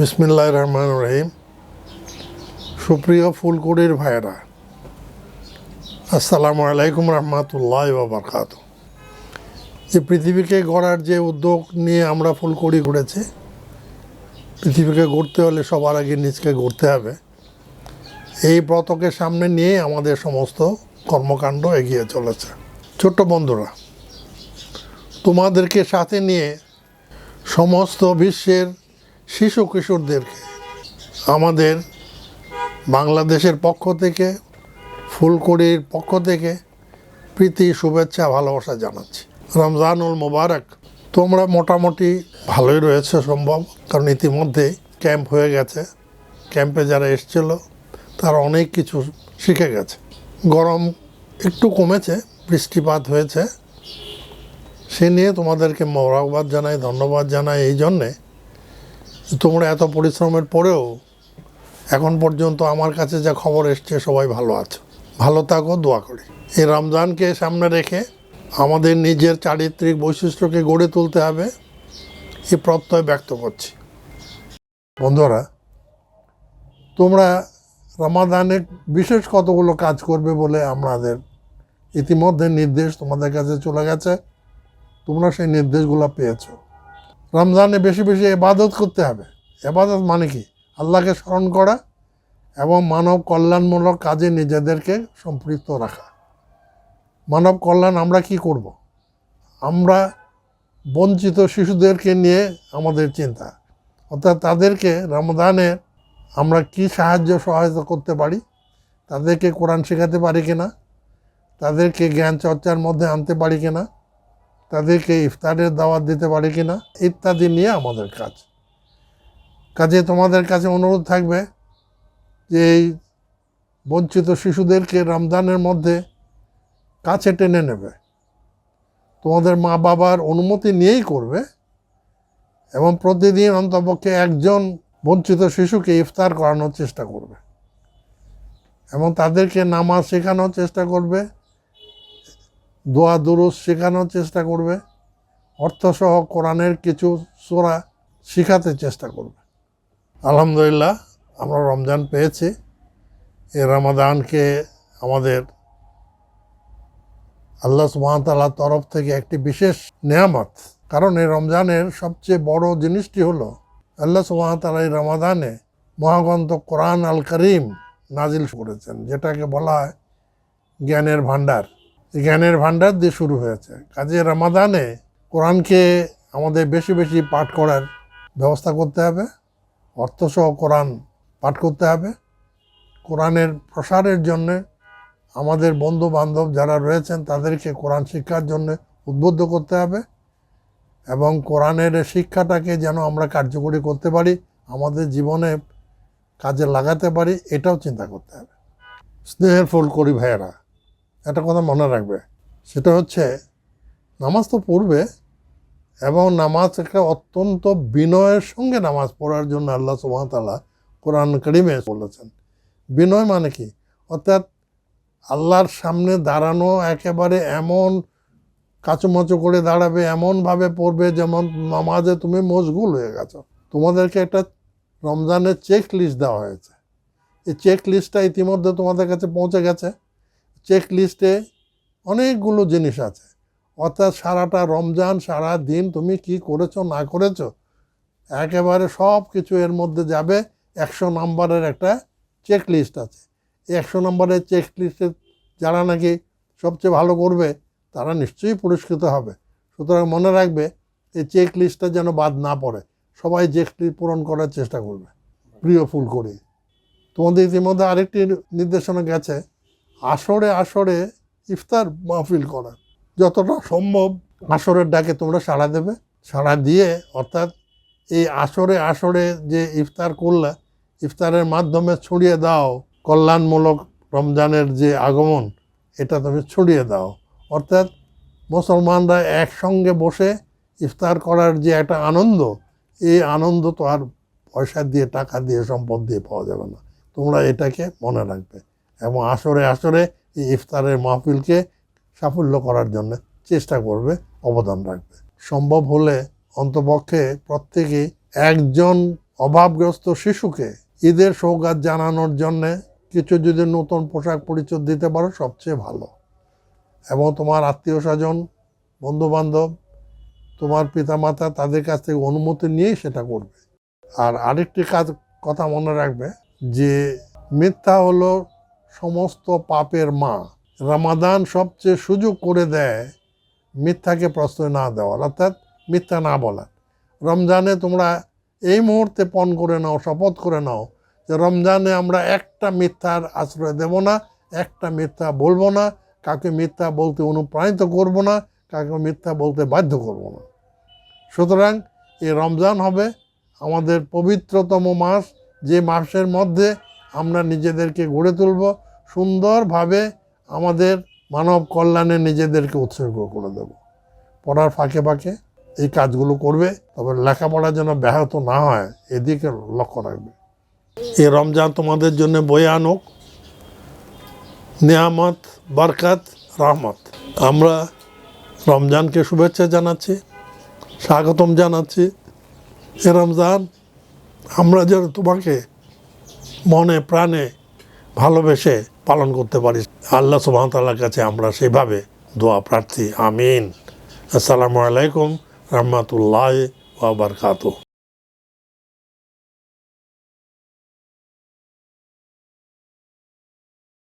বিসমিল্লাহ রহমান রহিম। সুপ্রিয় ফুলকুড়ির ভাইরা আসসালামু আলাইকুম রহমতুল্লাহ বাবরকাত যে পৃথিবীকে গড়ার যে উদ্যোগ নিয়ে আমরা ফুলকুড়ি ঘুরেছি, পৃথিবীকে গড়তে হলে সবার আগে নিজকে গড়তে হবে। এই ব্রতকে সামনে নিয়ে আমাদের সমস্ত কর্মকাণ্ড এগিয়ে চলেছে। ছোট্ট বন্ধুরা, তোমাদেরকে সাথে নিয়ে সমস্ত বিশ্বের শিশু কিশোরদেরকে। আমাদের বাংলাদেশের পক্ষ থেকে, ফুলকুড়ির পক্ষ থেকে প্রীতি, শুভেচ্ছা, ভালোবাসা জানাচ্ছি। রমজানুল মোবারক, তোমরা মোটামুটি ভালোই রয়েছে সম্ভব, কারণ ইতিমধ্যে ক্যাম্প হয়ে গেছে। ক্যাম্পে যারা এসছিল, তারা অনেক কিছু শিখে গেছে। গরম একটু কমেছে, বৃষ্টিপাত হয়েছে। সে নিয়ে তোমাদেরকে মোবারকবাদ জানাই, ধন্যবাদ জানাই। এই জন্যে তোমরা এত পরিশ্রমের পরেও এখন পর্যন্ত আমার কাছে যা খবর এসছে, সবাই ভালো আছো। ভালো থাকো, দোয়া করি। এই রমজানকে সামনে রেখে আমাদের নিজের চারিত্রিক বৈশিষ্ট্যকে গড়ে তুলতে হবে, এ প্রত্যয় ব্যক্ত করছি। বন্ধুরা, তোমরা রমাদানে বিশেষ কতগুলো কাজ করবে বলে আমাদের ইতিমধ্যে নির্দেশ তোমাদের কাছে চলে গেছে। তোমরা সেই নির্দেশগুলো পেয়েছ। রমজানে বেশি বেশি এবাদত করতে হবে। এবাদত মানে কি? আল্লাহকে স্মরণ করা এবং মানব কল্যাণমূলক কাজে নিজেদেরকে সম্পৃক্ত রাখা। মানব কল্যাণ আমরা কি করব। আমরা বঞ্চিত শিশুদেরকে নিয়ে আমাদের চিন্তা। অর্থাৎ তাদেরকে রমজানে আমরা কি সাহায্য সহায়তা করতে পারি? তাদেরকে কোরআন শেখাতে পারি কিনা? তাদেরকে জ্ঞান চর্চার মধ্যে আনতে পারি কিনা? তাদেরকে ইফতারের দাওয়াত দিতে পারি কি না ইত্যাদি নিয়ে আমাদের কাজ। কাজে তোমাদের কাছে অনুরোধ থাকবে যে এই বঞ্চিত শিশুদেরকে রমজানের মধ্যে কাছে টেনে নেবে। তোমাদের মা বাবার অনুমতি নিয়েই করবে এবং প্রতিদিন অন্তপক্ষে একজন বঞ্চিত শিশুকে ইফতার করানোর চেষ্টা করবে এবং তাদেরকে নামাজ শেখানোর চেষ্টা করবে দোয়া দুরুস শেখানোর চেষ্টা করবে। অর্থসহ কোরআনের কিছু সোরা শেখাতে চেষ্টা করবে। আলহামদুলিল্লাহ, আমরা রমজান পেয়েছি। এই রমাদানকে আমাদের আল্লাহ সুবাহতাল্লাহ তরফ থেকে একটি বিশেষ নেয়ামত। কারণ এই রমজানের সবচেয়ে বড় জিনিসটি হলো, আল্লাহ সুবাহতাল্লাহ এই রমাদানে মহাগ্রন্থ কোরআন আল করিম নাজিল করেছেন, যেটাকে বলা হয় জ্ঞানের ভাণ্ডার। জ্ঞানের ভাণ্ডার দিয়ে শুরু হয়েছে। কাজে রামাদানে কোরআনকে আমাদের বেশি বেশি পাঠ করার ব্যবস্থা করতে হবে। অর্থসহ কোরআন পাঠ করতে হবে। কোরআনের প্রসারের জন্যে আমাদের বন্ধু বান্ধব যারা রয়েছেন, তাদেরকে কোরআন শিক্ষার জন্য উদ্বুদ্ধ করতে হবে এবং কোরআনের শিক্ষাটাকে যেন আমরা কার্যকরী করতে পারি, আমাদের জীবনে কাজে লাগাতে পারি, এটাও চিন্তা করতে হবে। স্নেহের ফুল করি ভাইয়েরা। একটা কথা মনে রাখবে। সেটা হচ্ছে, নামাজ তো পড়বে, এবং নামাজ একটা অত্যন্ত বিনয়ের সঙ্গে নামাজ পড়ার জন্য আল্লাহ সুবাহতাল্লাহ কোরআন করিমে বলেছেন। বিনয় মানে কি? অর্থাৎ আল্লাহর সামনে দাঁড়ানো একেবারে এমন কাচুমাচু করে দাঁড়াবে, এমনভাবে পড়বে যেমন নামাজে তুমি মশগুল হয়ে গেছো। তোমাদেরকে একটা রমজানের চেক লিস্ট দেওয়া হয়েছে। এই চেক লিস্টটা ইতিমধ্যে তোমাদের কাছে পৌঁছে গেছে। চেক লিস্টে অনেকগুলো জিনিস আছে। অর্থাৎ সারাটা রমজান সারা দিন তুমি কি করেছ, না করেছ, একেবারে সব কিছু এর মধ্যে যাবে। একশো নম্বরের একটা চেক লিস্ট আছে একশো নম্বরের চেক লিস্টে যারা নাকি সবচেয়ে ভালো করবে, তারা নিশ্চয়ই পুরস্কৃত হবে। সুতরাং মনে রাখবে, এই চেক লিস্টটা যেন বাদ না পড়ে। সবাই চেক লিস্ট পূরণ করার চেষ্টা করবে। প্রিয় ফুল করি তোমাদের ইতিমধ্যে আরেকটি নির্দেশনা গেছে। আসরে আসরে ইফতার মাহফিল করার যতটা সম্ভব আসরের ডাকে তোমরা সাড়া দেবে। সাড়া দিয়ে, অর্থাৎ এই আসরে আসরে যে ইফতার করলে, ইফতারের মাধ্যমে ছড়িয়ে দাও, কল্যাণমূলক রমজানের যে আগমন, এটা তুমি ছড়িয়ে দাও। অর্থাৎ মুসলমানরা একসঙ্গে বসে ইফতার করার যে একটা আনন্দ, এই আনন্দ তো আর পয়সা দিয়ে, টাকা দিয়ে, সম্পদ দিয়ে পাওয়া যাবে না। তোমরা এটাকে মনে রাখবে। এবং আসরে আসরে এই ইফতারের মাহফিলকে সাফল্য করার জন্য চেষ্টা করবে, অবদান রাখবে। সম্ভব হলে অন্তপক্ষে প্রত্যেকেই একজন অভাবগ্রস্ত শিশুকে ঈদের সৌগাত জানানোর জন্যে কিছু যদি নতুন পোশাক পরিচয় দিতে পারো, সবচেয়ে ভালো। এবং তোমার আত্মীয় স্বজন, বন্ধুবান্ধব, তোমার পিতামাতা তাদের কাছ থেকে অনুমতি নিয়েই সেটা করবে। আর আরেকটি কাজ, কথা মনে রাখবে যে মিথ্যা হলো সমস্ত পাপের মা। রামাদান সবচেয়ে সুযোগ করে দেয় মিথ্যাকে প্রশ্রয় না দেওয়ার, অর্থাৎ মিথ্যা না বলার। রমজানে তোমরা এই মুহূর্তে পণ করে নাও, শপথ করে নাও যে রমজানে আমরা একটা মিথ্যার আশ্রয় দেব না, একটা মিথ্যা বলব না কাকে মিথ্যা বলতে অনুপ্রাণিত করব না কাকে মিথ্যা বলতে বাধ্য করব না। সুতরাং এই রমজান হবে আমাদের পবিত্রতম মাস, যে মাসের মধ্যে আমরা নিজেদেরকে গড়ে তুলব, সুন্দরভাবে আমাদের মানব কল্যাণে নিজেদেরকে উৎসর্গ করে দেব। পড়ার ফাঁকে ফাঁকে এই কাজগুলো করবে, তবে লেখাপড়া যেন ব্যাহত না হয়, এদিকে লক্ষ্য রাখবে। এ রমজান তোমাদের জন্য বয়ে আনুক। নিয়ামত, বরকত, রহমত। আমরা রমজানকে শুভেচ্ছা জানাচ্ছি, স্বাগতম জানাচ্ছি। এ রমজান, আমরা যেন তোমাকে মনে প্রাণে ভালোবেসে পালন করতে পারি। আল্লাহ সুবাহতাল্লার কাছে আমরা সেভাবে দোয়া প্রার্থী। আমিন। আসসালামু আলাইকুম রহমতুল্লাহ বারকাতুহ।